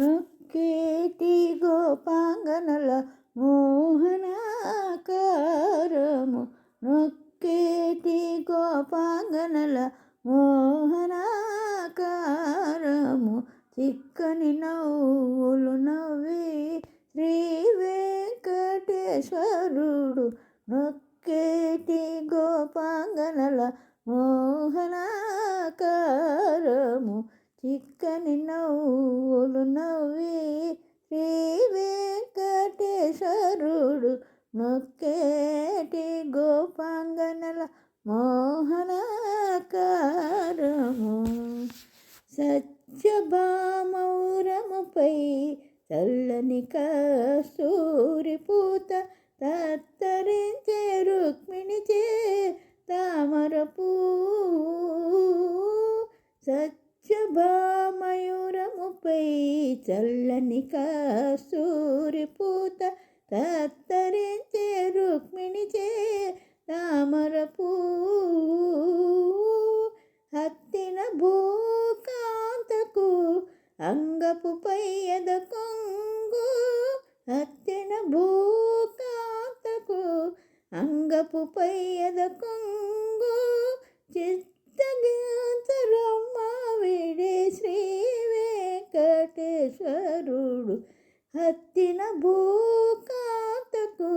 నొక్కేటి గోపాంగనల మోహనాకారము. నొక్కేటి గోపాంగనల మోహనాకారము. చిక్కని నవ్వులు నవ్వి శ్రీ వెంకటేశ్వరుడు. నొక్కేటి గోపాంగనల మోహనాకారము. చిక్కని నవ్వులు నవ్వి శ్రీ వెంకటేశ్వరుడు నొక్కేటి గోపాంగనల మోహనాకారము. సత్యభామౌరముపై చల్లని కస్తూరి పూత ప్రభామయూరముపై చల్లని కాసూరిపూత తత్తరించే రుక్మిణిచే తామర పూ హత్తిన భూకాంతకు అంగపు పయ్యద కొంగు. హత్తిన భూకాంతకు అంగపు పయ్యద కొంగు. చిత్త హత్తిన భూకాంతకు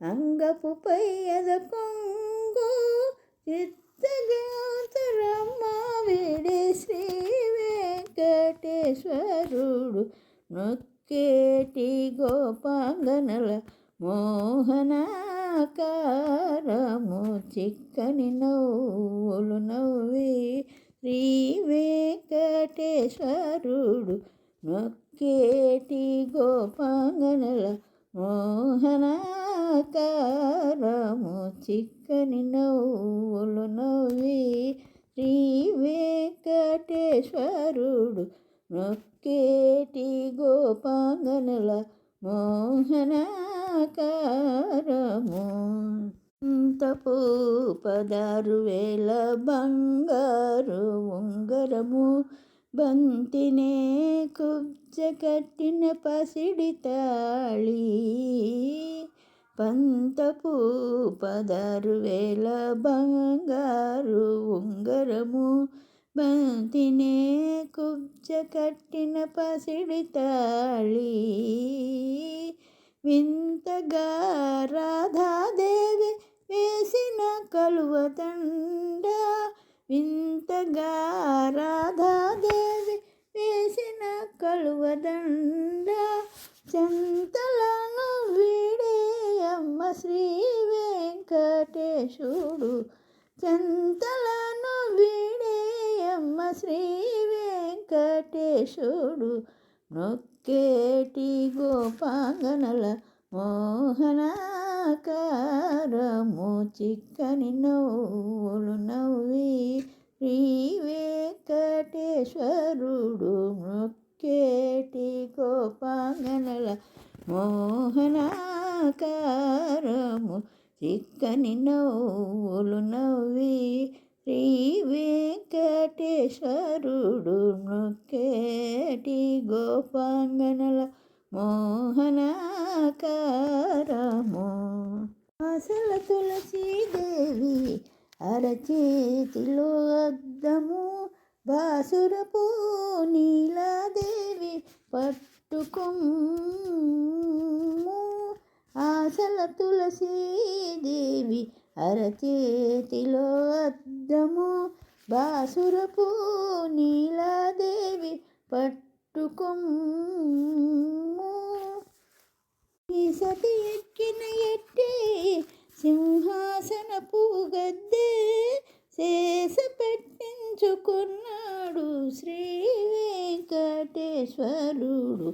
అంగపు పయ్యద కొంగు చిత్తగంతరమ్మ విడే శ్రీ వెంకటేశ్వరుడు నొక్కేటి గోపాంగనల మోహనాకారము చిక్కని నవ్వులు నవ్వి శ్రీ వెంకటేశ్వరుడు నొక్క కేటి గోపాంగనల మోహనాకారము చిక్కని నవ్వులు నవ్వి శ్రీ వెంకటేశ్వరుడు నొక్కేటి గోపాంగనల మోహనాకారము. తపు పదారు వేల బంగారు ఉంగరము బంతినే కుబ్జ కట్టిన పసిడి తాళి పంతపు పదారు వేల బంగారు ఉంగరము. బంతినే కుబ్జ కట్టిన పసిడి తాళి వింతగా రాధాదేవి వేసిన కలువదండ వింతగా రాధాదేవి వేసిన కలువదండ చెంతలను వీడే అమ్మ శ్రీ వెంకటేశుడు. చెంతలను వీడే అమ్మ శ్రీ వెంకటేశుడు. నొక్కేటి గోపాంగనల మోహనాకారము చిక్కని నవ్వులు నవ్వి శ్రీ వెంకటేశ్వరుడు నొక్కేటి గోపాంగనల మోహనాకారము. చిక్కని నవ్వులు నవ్వి శ్రీ వెంకటేశ్వరుడు నొక్కేటి గోపాంగనల మోహనాకారము. అసల తులసీదేవి అరచేతిలో అద్దము బాసురపు నీలాదేవి పట్టుకొమ్ము. ఆశల తులసీదేవి అరచేతిలో అద్దము బాసురపు నీలాదేవి పట్టుకొమ్ము. ఈ సతి ఎక్కిన ఎట్టే సింహాసన పూగద్దే శేష పెట్టించుకున్నాడు శ్రీ వెంకటేశ్వరుడు.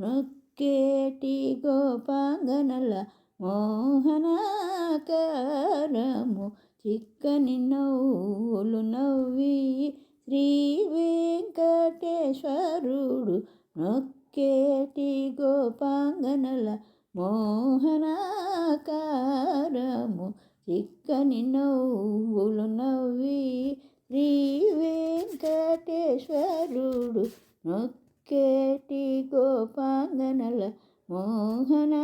నొక్కేటి గోపాంగనల మోహనాకారము చిక్కని నవ్వులు నవ్వి శ్రీ వెంకటేశ్వరుడు. నొక్కేటి గోపాంగనల మోహనాకారము చిక్కని నవ్వులు నవ్వి శ్రీ వెంకటేశ్వరుడు నొక్కేటి గోపాంగనల మోహనాకారము.